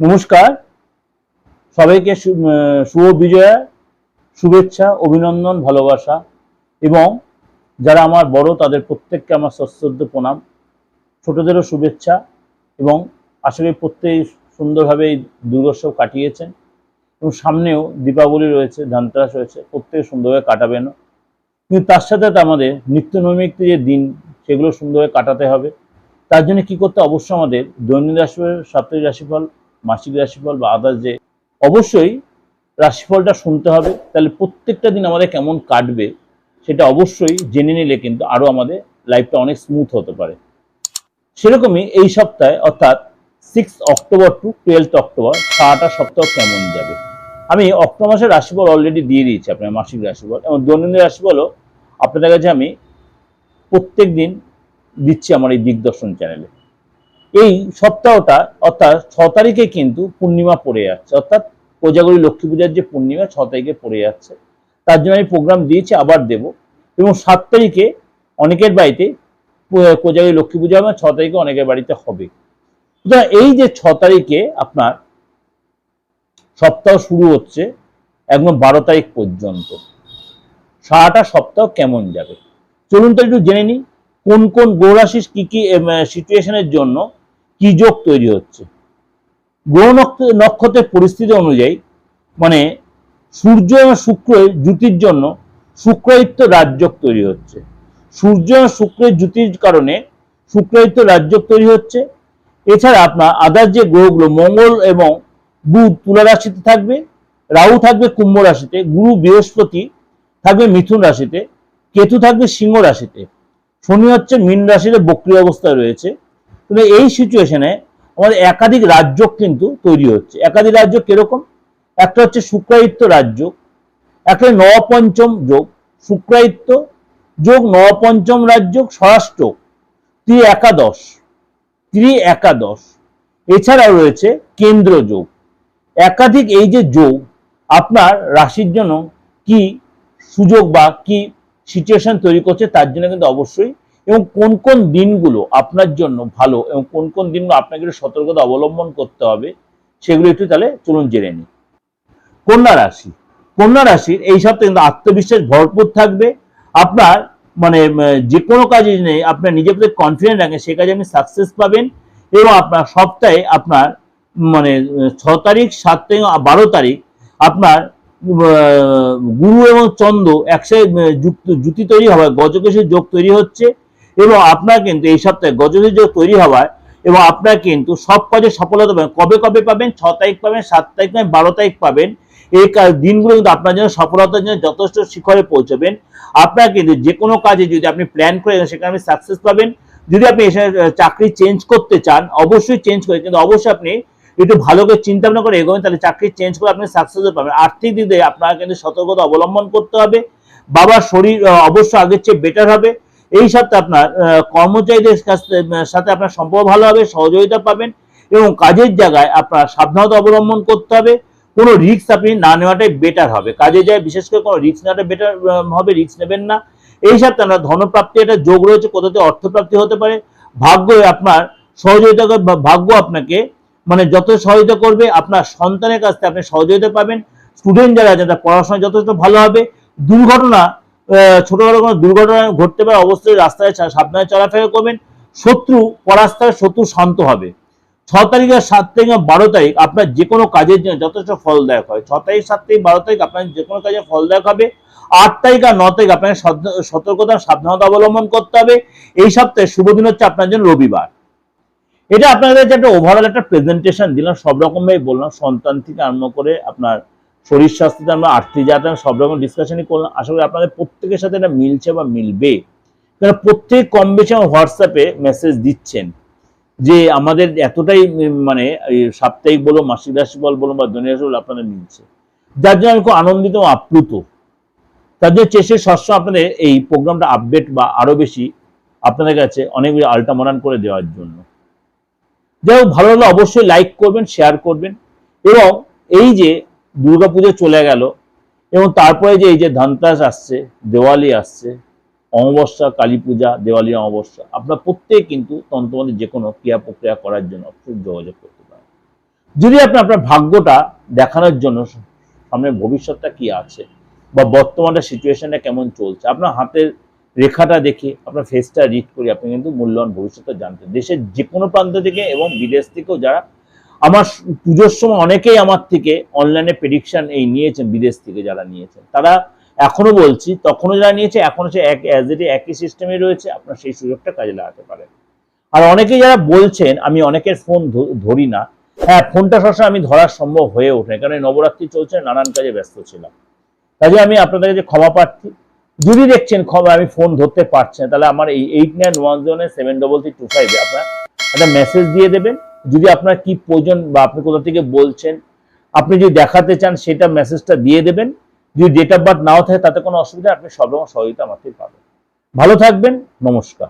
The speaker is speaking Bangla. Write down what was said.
নমস্কার। সবাইকে শুভ বিজয়া, শুভেচ্ছা, অভিনন্দন, ভালোবাসা এবং যারা আমার বড়, তাদের প্রত্যেককে আমার সশ্রদ্ধ প্রণাম, ছোটদেরও শুভেচ্ছা এবং আশা করি প্রত্যেকেই সুন্দরভাবে এই দুর্গোৎসব কাটিয়েছেন এবং সামনেও দীপাবলি রয়েছে, ধানতেরাস রয়েছে, প্রত্যেকে সুন্দরভাবে কাটাবেনও কিন্তু তার সাথে আমাদের নিত্য নৈমিত্য যে দিন, সেগুলো সুন্দরভাবে কাটাতে হবে। তার জন্য কি করতে? অবশ্যই আমাদের দৈনন্দিন রাশিফল সাপ্তাহিক রাশিফল মাসিক রাশিফল বা আদার্স যে অবশ্যই রাশিফলটা শুনতে হবে। তাহলে প্রত্যেকটা দিন আমাদের কেমন কাটবে সেটা অবশ্যই জেনে নিলে কিন্তু আরও আমাদের লাইফটা অনেক স্মুথ হতে পারে। সেরকমই এই সপ্তাহে অর্থাৎ six October to twelfth October সারাটা সপ্তাহ কেমন যাবে? আমি অক্টোবর মাসের রাশিফল অলরেডি দিয়ে দিয়েছি আপনার মাসিক রাশিফল এবং দৈনন্দিন রাশিফলও আপনাদের কাছে আমি প্রত্যেক দিন দিচ্ছি আমার এই দিগদর্শন চ্যানেলে এই সপ্তাহটা অর্থাৎ ছ তারিখে কিন্তু পূর্ণিমা পড়ে যাচ্ছে। অর্থাৎ কোজাগরী লক্ষ্মী পূজার যে পূর্ণিমা, ছ তারিখে পড়ে যাচ্ছে। তার জন্য আমি প্রোগ্রাম দিয়েছি, আবার দেব। এবং সাত তারিখে অনেকের বাড়িতে কোজাগরী লক্ষ্মী পূজা হবে, ছ তারিখে অনেকের বাড়িতে হবে। সুতরাং এই যে ছ তারিখে আপনার সপ্তাহ শুরু হচ্ছে, একদম বারো তারিখ পর্যন্ত। সারাটা সপ্তাহ কেমন যাবে? চলুন তো একটু জেনে নিই, কোন কোন গ্রহরাশির কি কি সিচুয়েশনের জন্য কি যোগ তৈরি হচ্ছে। গ্রহ নক্ষত্রের পরিস্থিতি অনুযায়ী মানে সূর্য এবং শুক্রের জুতির জন্য শুক্রায়িত্ব রাজযোগ তৈরি হচ্ছে। সূর্য এবং শুক্রের জুতির কারণে শুক্রায়িত্ব রাজযোগ তৈরি হচ্ছে। এছাড়া আপনার আদার যে গ্রহগুলো, মঙ্গল এবং বুধ তুলা রাশিতে থাকবে, রাহু থাকবে কুম্ভ রাশিতে, গুরু বৃহস্পতি থাকবে মিথুন রাশিতে, কেতু থাকবে সিংহ রাশিতে। শনি হচ্ছে মীন রাশিতে বক্রি অবস্থায় রয়েছে। কিন্তু এই সিচুয়েশনে আমাদের একাধিক রাজ্য কিন্তু তৈরি হচ্ছে। একাধিক রাজ্য কীরকম? একটা হচ্ছে শুক্রায়িত্ব রাজ্য, একটা নবপঞ্চম যোগ। শুক্রায়িত্ব যোগ, নবপঞ্চম রাজ্য স্বরাষ্ট্র ত্রি একাদশ ত্রি একাদশ এছাড়াও রয়েছে কেন্দ্র যোগ। একাধিক এই যে যোগ, আপনার রাশির জন্য কি সুযোগ বা কি সিচুয়েশন তৈরি করছে তার জন্য কিন্তু অবশ্যই এবং কোন কোন দিনগুলো আপনার জন্য ভালো এবং কোন কোন দিনগুলো আপনাকে একটু সতর্কতা অবলম্বন করতে হবে, সেগুলো একটু তাহলে চলুন জেনে নিই। কন্যা রাশি, কন্যা রাশির এই সপ্তাহে কিন্তু আত্মবিশ্বাস ভরপুর থাকবে। আপনার মানে যে কোনো কাজে নেই আপনার নিজের প্রতি কনফিডেন্ট রাখেন, সে কাজে আপনি সাকসেস পাবেন এবং আপনার সপ্তাহে আপনার মানে ছ তারিখ, সাত তারিখ, বারো তারিখ আপনার গুরু এবং চন্দ্র একসাথে যুক্ত, জুতি তৈরি হওয়ায় গজকেশের যোগ তৈরি হচ্ছে। এবং আপনার কিন্তু এই সপ্তাহে গজকেশের যোগ তৈরি হওয়ায় এবং আপনার কিন্তু সব কাজে সফলতা পাবেন। কবে কবে পাবেন? ছ তারিখ পাবেন সাত তারিখ পাবেন বারো তারিখ পাবেন। এই দিনগুলো কিন্তু আপনার জন্য সফলতার জন্য যথেষ্ট শিখরে পৌঁছবেন। আপনার কিন্তু যে কোনো কাজে যদি আপনি প্ল্যান করে সেখানে আপনি সাকসেস পাবেন। যদি আপনি চাকরি চেঞ্জ করতে চান অবশ্যই চেঞ্জ করে কিন্তু অবশ্যই আপনি একটু ভালো করে চিন্তা ভাবনা করে এগোবেন তাহলে চাকরি চেঞ্জ করে আপনি সাকসেস পাবেন। আর্থিক দিক দিয়ে আপনার কিন্তু সতর্কতা অবলম্বন করতে হবে। বাবার শরীর আহ, অবশ্যই আগের চেয়ে বেটার হবে। এই সপ্তাহে আপনার কর্মচারীদের সাথে আপনার সম্পর্ক ভালো হবে, সহযোগিতা পাবেন এবং কাজের জায়গায় আপনার সাবধানতা অবলম্বন করতে হবে। কোনো রিস্ক আপনি না নেওয়াটাই বেটার হবে। কাজে যায় বিশেষ করে কোনো রিস্ক নেওয়াটা বেটার হবে রিস্ক নেবেন না। এই সপ্তাহে আপনার ধনপ্রাপ্তি একটা যোগ রয়েছে কোথাতে অর্থপ্রাপ্তি হতে পারে। ভাগ্য আপনার সহযোগিতা ভাগ্য আপনাকে মানে যত সহযোগিতা করবে। আপনার সন্তানের কাছ থেকে আপনি সহযোগিতা পাবেন। স্টুডেন্ট যারা আছেন তার পড়াশোনা যথেষ্ট ভালো হবে। দুর্ঘটনা ছোটখাটো কোনো দুর্ঘটনা ঘটতে পারে, অবশ্যই রাস্তায় সাবধানে চলাফেরা করবেন। শত্রু পরাস্তায় শত্রু শান্ত হবে। ছ তারিখ আর সাত তারিখ বারো তারিখ আপনার যে কোনো কাজের জন্য যথেষ্ট ফলদায়ক হয়। ছ তারিখ, সাত তারিখ, বারো তারিখ আপনার যে কোনো কাজে ফলদায়ক হবে। আট তারিখ আর ন তারিখ আপনাকে সতর্কতা, সাবধানতা অবলম্বন করতে হবে। এই সপ্তাহে শুভ দিন হচ্ছে আপনার জন্য রবিবার। এটা আপনাদের একটা ওভারঅল একটা প্রেজেন্টেশন দিলাম সব রকম ভাবে বললাম, সন্তান থেকে আরম্ভ করে আপনার শরীর স্বাস্থ্য থেকে আমরা আর্থিক যাতে সব রকম ডিসকাশনই করলাম। আশা করি আপনাদের প্রত্যেকের সাথে এটা মিলছে বা মিলবে। কারণ প্রত্যেক কম বেশি আমার হোয়াটসঅ্যাপে মেসেজ দিচ্ছেন যে আমাদের এতটাই মানে সাপ্তাহিক বলো, মাসিক রাশি বল বলো বা দৈনিক রাশি বলো আপনাদের মিলছে। যার জন্য আমি খুব আনন্দিত এবং আপ্লুত। তার জন্য চেষ্টা সবসময় আপনাদের এই প্রোগ্রামটা আপডেট বা আরও বেশি আপনাদের কাছে অনেক আল্টা মডার্ন করে দেওয়ার জন্য। যাই হোক, ভালো হলে অবশ্যই লাইক করবেন শেয়ার করবেন এবং এই যে দুর্গাপুজো চলে গেল এবং তারপরে যে এই যে ধনতেরাস আসছে, দেওয়ালি আসছে, অমাবস্যা, কালী পূজা, দেওয়ালি, অমাবস্যা, আপনার প্রত্যেক কিন্তু তন্ত্রমন্ত্রের যে কোনো ক্রিয়া প্রক্রিয়া করার জন্য যোগাযোগ করতে পারেন। যদি আপনি আপনার ভাগ্যটা দেখানোর জন্য সামনে ভবিষ্যৎটা কি আছে বা বর্তমানে সিচুয়েশনটা কেমন চলছে, আপনার হাতের রেখাটা দেখে, আপনার ফেসটা রিড করে আপনি কিন্তু মূল্যবান ভবিষ্যৎটা জানতেন দেশের যে কোনো প্রান্ত থেকে এবং বিদেশ থেকেও যারা আমার পুজোর সময় অনেকেই আমার থেকে অনলাইনে প্রেডিকশন এই নিয়েছেন, বিদেশ থেকে যারা নিয়েছেন। তারা এখনও বলছি, তখনও যারা নিয়েছে, এখনও সে এক অ্যাজ এটি একই সিস্টেমে রয়েছে, আপনার সেই সুযোগটা কাজে লাগাতে পারেন। আর অনেকেই যারা বলছেন, আমি অনেকের ফোন ধরি না হ্যাঁ ফোনটা সবসময় আমি ধরা সম্ভব হয়ে ওঠে কারণ এই নবরাত্রি চলছে, নানান কাজে ব্যস্ত ছিলাম। কাজে আমি আপনাদের কাছে ক্ষমা প্রার্থী। যদি দেখছেন ক্ষমা, আমি ফোন ধরতে পারছেন তাহলে আমার এই eight nine one zero seven double three two ফাইভে আপনার একটা মেসেজ দিয়ে দেবেন। যদি আপনার কি প্রয়োজন বা আপনি কোথা থেকে বলছেন, আপনি যদি দেখাতে চান সেটা মেসেজটা দিয়ে দেবেন। যদি ডেট অফ বার্থ নাও থাকে, তাতে কোনো অসুবিধা আপনি সব রকম সহযোগিতা আমাকে পাবেন। ভালো থাকবেন, নমস্কার।